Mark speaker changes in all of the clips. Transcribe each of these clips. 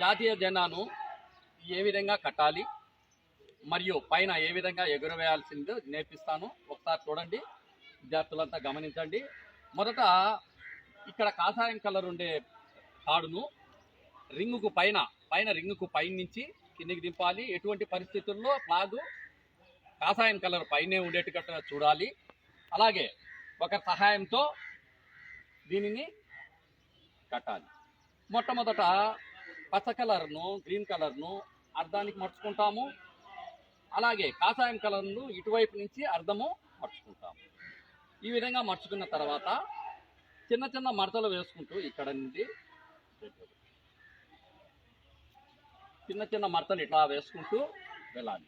Speaker 1: జాతీయ జెండాను ఏ విధంగా కట్టాలి మరియు పైన ఏ విధంగా ఎగురవేయాల్సిందో నేర్పిస్తాను. ఒకసారి చూడండి విద్యార్థులంతా గమనించండి. మొదట ఇక్కడ కాషాయం కలర్ ఉండే తాడును రింగుకు పైన పైన రింగుకు పైన నుంచి కిందికి దింపాలి. ఎటువంటి పరిస్థితుల్లో ఫ్లాగు కాషాయం కలర్ పైనే ఉండేటట్టుగా చూడాలి. అలాగే ఒక సహాయంతో దీనిని కట్టాలి. మొట్టమొదట పచ్చ కలర్ను గ్రీన్ కలర్ను అర్ధానికి మర్చుకుంటాము. అలాగే కాషాయం కలర్ను ఇటువైపు నుంచి అర్ధము మర్చుకుంటాము. ఈ విధంగా మర్చుకున్న తర్వాత చిన్న చిన్న మడతలు వేసుకుంటూ ఇక్కడ నుండి చిన్న చిన్న మడతలు ఇట్లా వేసుకుంటూ వెళ్ళాలి.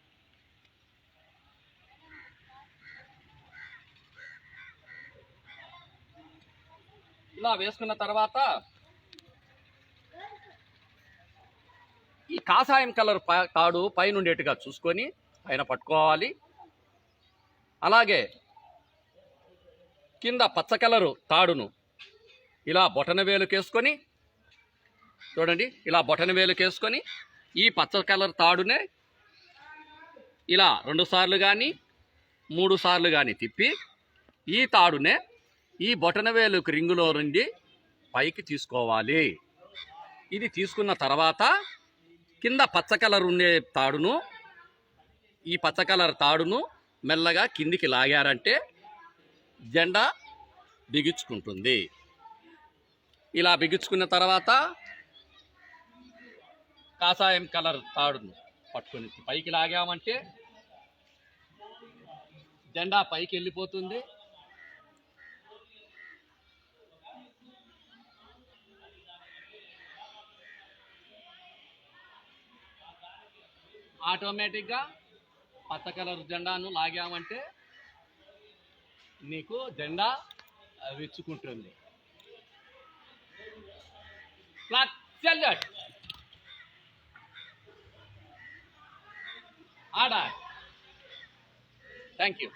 Speaker 1: ఇలా వేసుకున్న తర్వాత ఈ కాషాయం కలర్ ప- తాడు పైన ఉండేట్టుగా చూసుకొని పైన పట్టుకోవాలి. అలాగే కింద పచ్చ కలరు తాడును ఇలా బొటన వేలుకేసుకొని చూడండి ఇలా బొటన వేలుకేసుకొని ఈ పచ్చ కలర్ తాడునే ఇలా రెండు సార్లు కానీ మూడు సార్లు కానీ తిప్పి ఈ తాడునే ఈ బొటన వేలుకు రింగులో నుండి పైకి తీసుకోవాలి. ఇది తీసుకున్న తర్వాత కింద పచ్చ కలర్ ఉండే తాడును ఈ పచ్చ కలర్ తాడును మెల్లగా కిందికి లాగారంటే జెండా బిగించుకుంటుంది. ఇలా బిగించుకున్న తర్వాత కాషాయం కలర్ తాడును పట్టుకొని పైకి లాగామంటే జెండా పైకి వెళ్ళిపోతుంది ఆటోమేటిక్గా పచ్చ కలర్ జెండాను లాగామంటే నీకు జెండా విచ్చుకుంటుంది. ఆడా థ్యాంక్ యూ